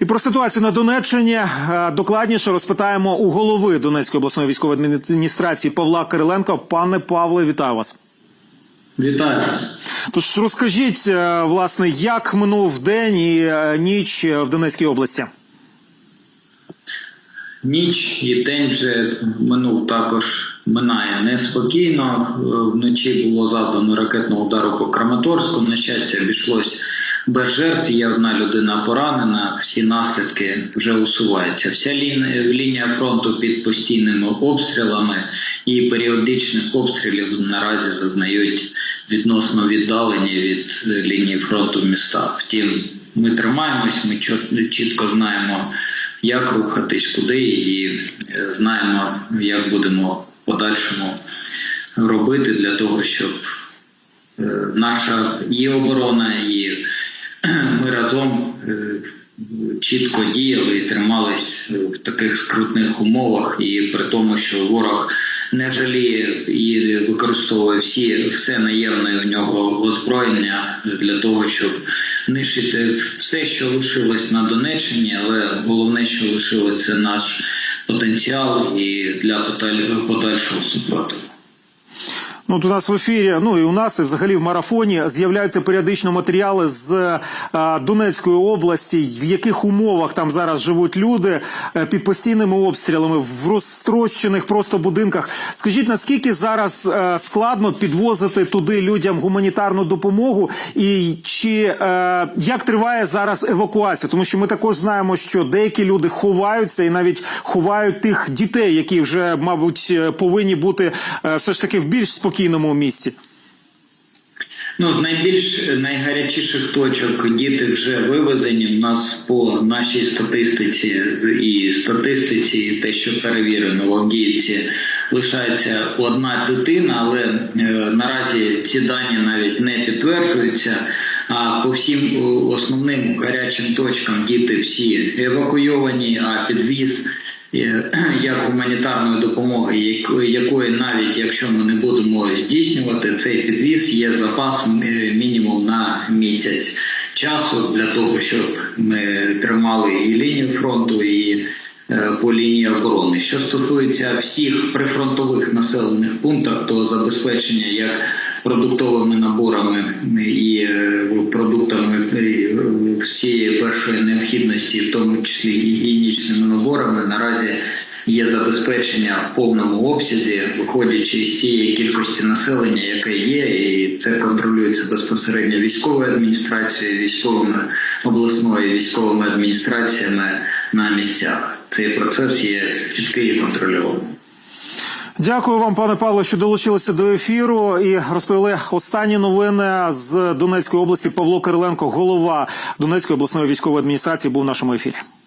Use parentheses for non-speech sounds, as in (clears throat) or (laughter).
І про ситуацію на Донеччині е, докладніше розпитаємо у голови Донецької обласної військової адміністрації Павла Кириленко. Пане Павле, вітаю вас. Вітаю вас. Тож розкажіть, е, власне, як минув день і е, ніч в Донецькій області. Ніч і день вже минув також минає неспокійно. Е, Вночі було завдано ракетного удару по Краматорську. На щастя, обійшлось без жертв. Є одна людина поранена. Всі наслідки вже усуваються. Вся лінія, фронту під постійними обстрілами і періодичних обстрілів наразі зазнають відносно віддалені від е, лінії фронту в містах. Втім, ми тримаємось, ми чітко знаємо як рухатись, куди, і е, знаємо, як будемо в подальшому робити для того, щоб е, наша і оборона, і ми разом е, чітко діяли і тримались в таких скрутних умовах, і при тому, що ворог не жаліє і використовує всі все наємне у нього озброєння для того, щоб нищити все, що лишилось на Донеччині, але головне, що лишилось, це наш потенціал і для подаль- подальшого супротиву. Ну, от у нас в ефірі, ну і у нас, і взагалі в марафоні з'являються періодично матеріали з е, Донецької області, в яких умовах там зараз живуть люди е, під постійними обстрілами в розтрощених просто будинках. Скажіть, наскільки зараз е, складно підвозити туди людям гуманітарну допомогу, і чи е, як триває зараз евакуація? Тому що ми також знаємо, що деякі люди ховаються і навіть ховають тих дітей, які вже, мабуть, повинні бути е, все ж таки в більш спокійному місці. Ну, найбільш найгарячіших точок діти вже вивезені. У нас по нашій статистиці і статистиці, і те, що перевірено в Авдіївці, лишається одна дитина, але е, наразі ці дані навіть не підтверджуються. А по всім е, основним гарячим точкам діти всі евакуйовані, а підвіз е, (clears throat) як гуманітарної допомоги, як- якої навіть якщо ми не будемо здійснювати цей підвіз, є запас е, мінімум на місяць часу для того, щоб ми тримали і лінію фронту, і е, по лінії оборони. Що стосується всіх прифронтових населених пунктів, то забезпечення як продуктовими наборами і е, продуктами е, всієї першої необхідності, в тому числі гігієнічними наборами, наразі є забезпечення в повному обсязі, виходячи з тієї кількості населення, яке є, і це контролюється безпосередньо військовою адміністрацією, військовими обласною військовими адміністраціями на місцях. Цей процес є чіткий і контрольований. Дякую вам, пане Павло, що долучилися до ефіру і розповіли останні новини з Донецької області. Павло Кириленко, голова Донецької обласної військової адміністрації, був в нашому ефірі.